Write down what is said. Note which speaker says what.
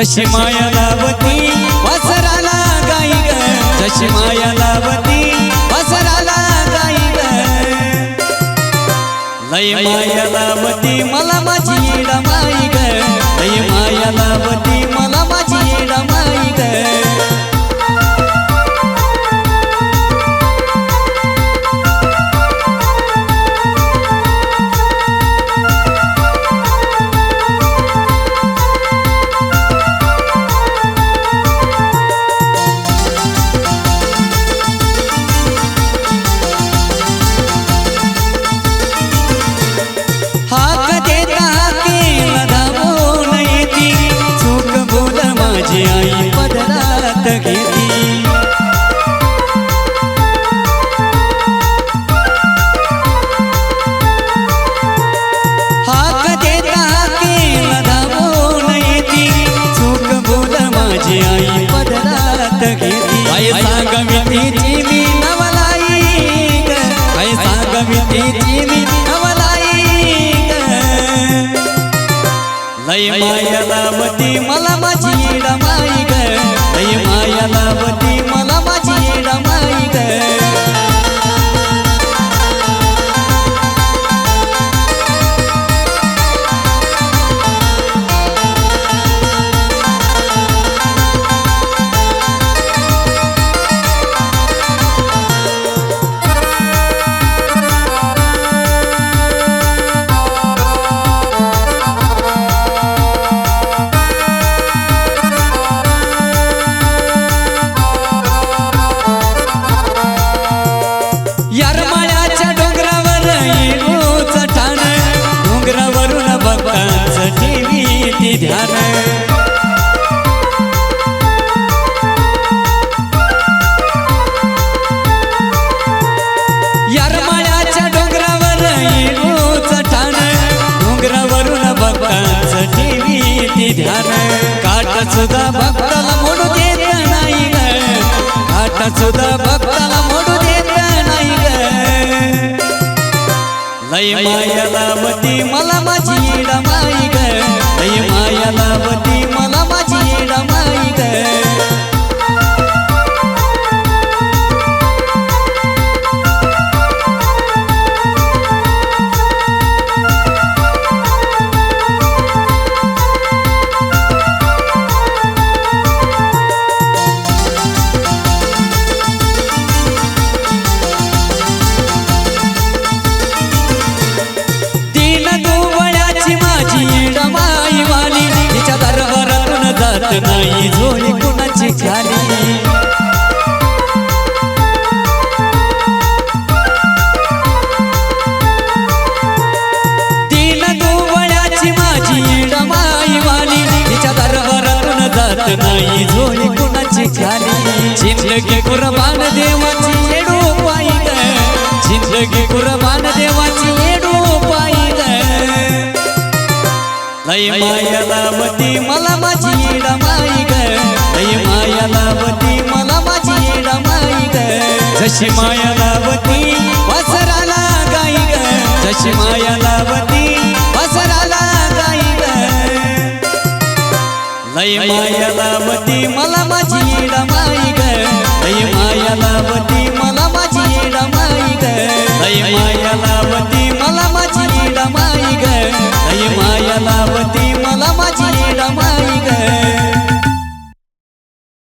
Speaker 1: जशी माया लावती वासराला गाई ग जशी माया लावती वासराला गाई ग लय माया लावती मला माझी माई ग लय माया लावती घेती हाक देता केला धावून येती. चूक बोल माझी आई पदरात घेती. आई सांग मी तिची मी नवलाई ग आई सांग मी लय माया लावती मला माझी रमाई ध्यान काट सुद्धा भक्ताला मोडू देत नाही ग. काट सुद्धा भक्ताला मोडू देत नाही ग. लय माया लावती मला माझी रमाई ग. नाही झोळी कुणाची खाली तीन दुबळ्याची माझी डमाई वाली. तिच्या दरबारातून जात नाही झोळी कुणाची खाली जिंदगी कुर्बान देवाची येडू पायी जिंदगी कुर्बान देवाची लय माया लावती मला माझी रमाई ग. लय माया लावती मला माझी रमाई ग. जशी माया लावती वासराला गाई ग. जशी माया लावती वासराला गाई ग. लय माया लावती मला माझी ग. लय माया लावती मला माझी ग. लय माया लावती